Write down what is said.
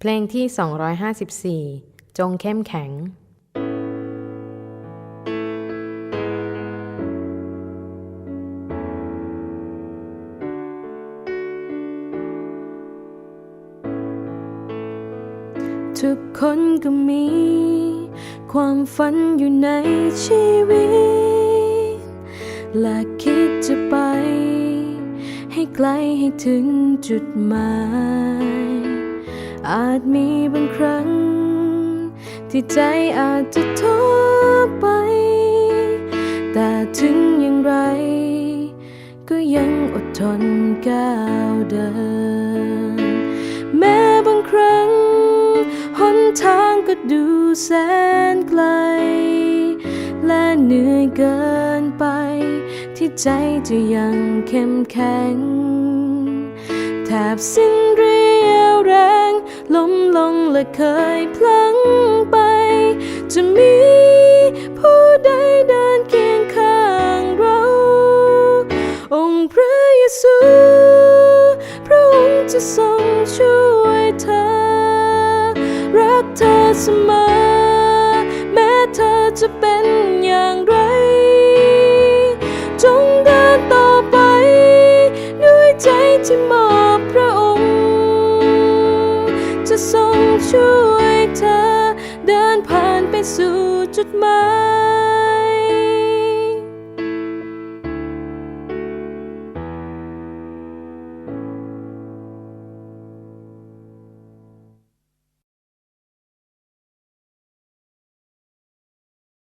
เพลงที่ 254 จงเข้มแข็งทุกคนก็มี ความฝันอยู่ในชีวิต และคิดจะไป ให้ไกลให้ถึงจุดหมาย อาจมีบางครั้ง ที่ใจอาจจะท้อไป แต่ถึงอย่างไร ก็ยังอดทนก้าวเดิน แม้บางครั้งหนทางก็ดูแสนไกล และเหนื่อยเกินไป ที่ใจจะยังเข้มแข็งแทบสิ้นเรี ล้มลงและเคยพลั้งไป จะมีผู้ใดเดินเคียงข้างเรา องค์พระเยซูพระองค์จะทรงช่วยเธอ รักเธอเสมอ แม้เธอจะเป็นอย่างไร จงเดินต่อไป ด้วยใจที่มอบพระ จะทรงช่วยเธอ เดินผ่านไปสู่จุดหมาย